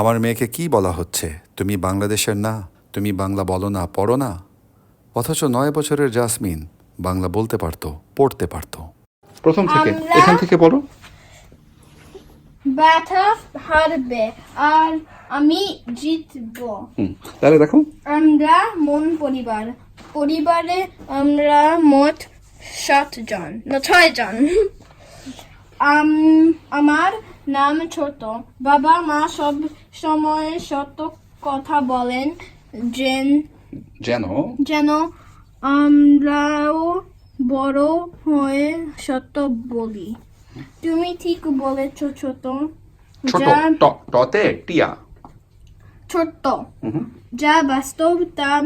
আমার মেয়েকে কি বলা হচ্ছে? তুমি বাংলাদেশের না তুমি বাংলা বলো না পড়ো না। অথচ নয় বছরের জাসমিন বাংলা বলতে পারতো পড়তে পারতো। প্রথম থেকে এখান থেকে পড়ো ব্যথা হারবে আর আমি জিতবো। তাহলে দেখো। আমরা মন পরিবার পরিবারে আমরা মোট সাতজন না ছয় জন আমার নাম ছোট। বাবা মা সব সময় সত্য কথা বলেন যেন যেন যেন আমরাও বড় হয়ে সত্য বলি। তুমি ঠিক বলেছ ছোট। ছোট যা ট- টতে টিয়া। হুম। যা বাস্তব তা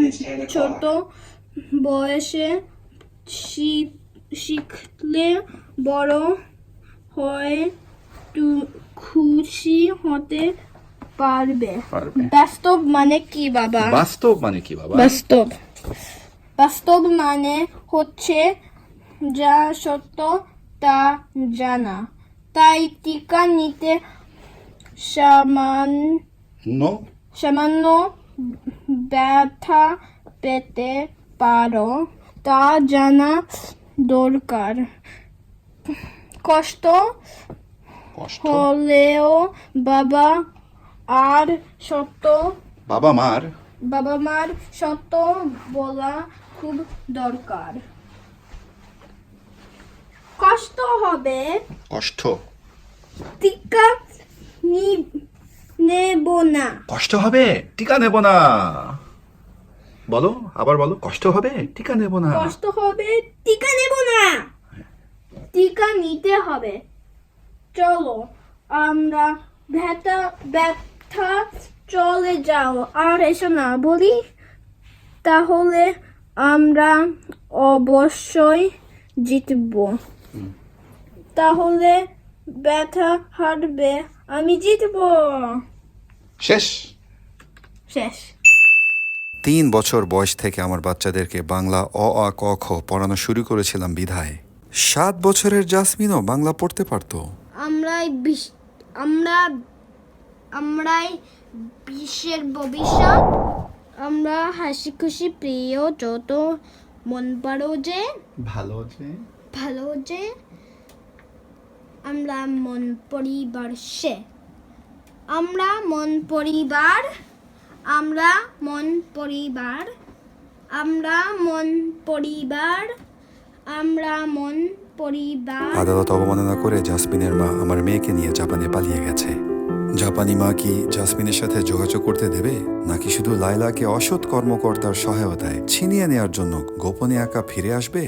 ছোট বয়সে শি- শিখলে বড় হয়ে খুশি হতে পারবে। বাস্তব মানে কি বাবা? বাস্তব মানে কি বাবা? বাস্তব। বাস্তব মানে হচ্ছে যা সত্য তা জানা। তাই টিকা নিতে সামান্য সামান্য ব্যথা পেতে পারো। তা জানা দরকার। কষ্ট হলেও বাবা আর সত্য বাবা মার? বাবা মার সত্য বলা খুব দরকার। কষ্ট হবে। কষ্ট? টিকা নেব না। কষ্ট হবে? টিকা নেব না। বলো আবার বলো কষ্ট হবে? টিকা নেব না। কষ্ট হবে টিকা নেব না। টিকা নিতে হবে। চলো আমরা ব্যথা ব্যথা চলে যাও। আর এসো না বলি? তাহলে আমরা অবশ্যই জিতব। তাহলে ব্যথা হারবে আমি জিতব। শেষ? শেষ। তিন বছর বয়স থেকে আমার বাচ্চাদেরকে বাংলা অ আ ক খ পড়ানো শুরু করেছিলাম বিধায়। সাত বছরের জাসমিনও বাংলা পড়তে পারতো। আমরাই বিশ- আমরা আমরাই বিশ্বের ভবিষ্যৎ। আমরা হাসি খুশি প্রিয় যত মন পারো যে ভালো আছে ভালো যে আমরা মন পরিবার সে। আমরা মন পরিবার আমরা মন পরিবার আমরা মন পরিবার আমরা মন পরিবার। আদালত অবমাননা করে জাসমিনের মা আমার মেয়েকে নিয়ে জাপানে পালিয়ে গেছে। জাপানি মা কি জাসমিনের সাথে যোগাযোগ করতে দেবে? নাকি শুধু লাইলাকে অসৎ কর্মকর্তার সহায়তায় ছিনিয়ে নেওয়ার জন্য গোপনে একা ফিরে আসবে?